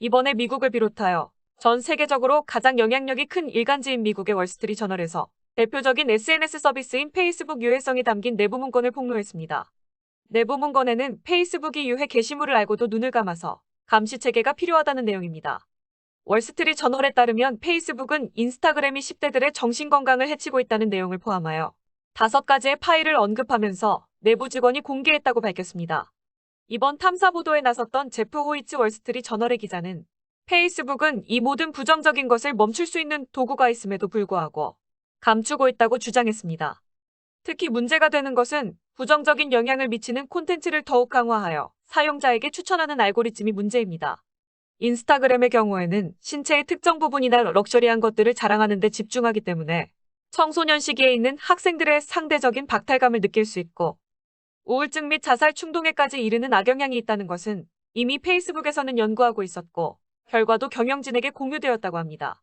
이번에 미국을 비롯하여 전 세계적으로 가장 영향력이 큰 일간지인 미국의 월스트리 저널에서 대표적인 SNS 서비스인 페이스북 유해성이 담긴 내부 문건을 폭로했습니다. 내부 문건에는 페이스북이 유해 게시물을 알고도 눈을 감아서 감시 체계가 필요하다는 내용입니다. 월스트리 저널에 따르면 페이스북은 인스타그램이 10대들의 정신건강을 해치고 있다는 내용을 포함하여 다섯 가지의 파일을 언급하면서 내부 직원이 공개했다고 밝혔습니다. 이번 탐사 보도에 나섰던 제프 호이츠 월스트리 저널의 기자는 페이스북은 이 모든 부정적인 것을 멈출 수 있는 도구가 있음에도 불구하고 감추고 있다고 주장했습니다. 특히 문제가 되는 것은 부정적인 영향을 미치는 콘텐츠를 더욱 강화하여 사용자에게 추천하는 알고리즘이 문제입니다. 인스타그램의 경우에는 신체의 특정 부분이나 럭셔리한 것들을 자랑하는 데 집중하기 때문에 청소년 시기에 있는 학생들의 상대적인 박탈감을 느낄 수 있고 우울증 및 자살 충동에까지 이르는 악영향이 있다는 것은 이미 페이스북에서는 연구하고 있었고 결과도 경영진에게 공유되었다고 합니다.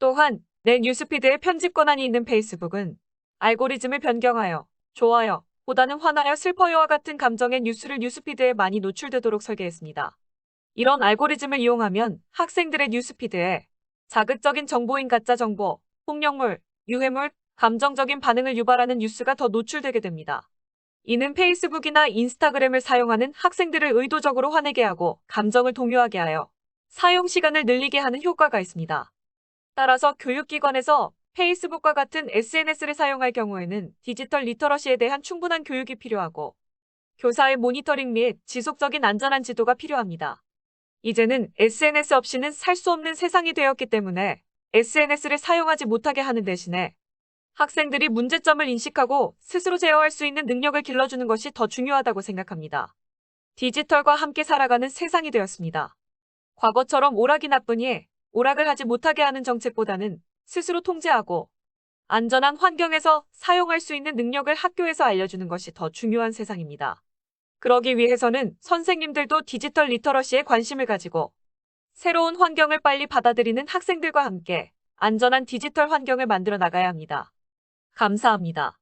또한 내 뉴스피드에 편집 권한이 있는 페이스북은 알고리즘을 변경하여 좋아요 보다는 화나요 슬퍼요와 같은 감정의 뉴스를 뉴스피드에 많이 노출되도록 설계했습니다. 이런 알고리즘을 이용하면 학생들의 뉴스피드에 자극적인 정보인 가짜 정보, 폭력물, 유해물, 감정적인 반응을 유발하는 뉴스가 더 노출되게 됩니다. 이는 페이스북이나 인스타그램을 사용하는 학생들을 의도적으로 화내게 하고 감정을 동요하게 하여 사용 시간을 늘리게 하는 효과가 있습니다. 따라서 교육기관에서 페이스북과 같은 SNS를 사용할 경우에는 디지털 리터러시에 대한 충분한 교육이 필요하고 교사의 모니터링 및 지속적인 안전한 지도가 필요합니다. 이제는 SNS 없이는 살 수 없는 세상이 되었기 때문에 SNS를 사용하지 못하게 하는 대신에 학생들이 문제점을 인식하고 스스로 제어할 수 있는 능력을 길러주는 것이 더 중요하다고 생각합니다. 디지털과 함께 살아가는 세상이 되었습니다. 과거처럼 오락이 나쁘니 오락을 하지 못하게 하는 정책보다는 스스로 통제하고 안전한 환경에서 사용할 수 있는 능력을 학교에서 알려주는 것이 더 중요한 세상입니다. 그러기 위해서는 선생님들도 디지털 리터러시에 관심을 가지고 새로운 환경을 빨리 받아들이는 학생들과 함께 안전한 디지털 환경을 만들어 나가야 합니다. 감사합니다.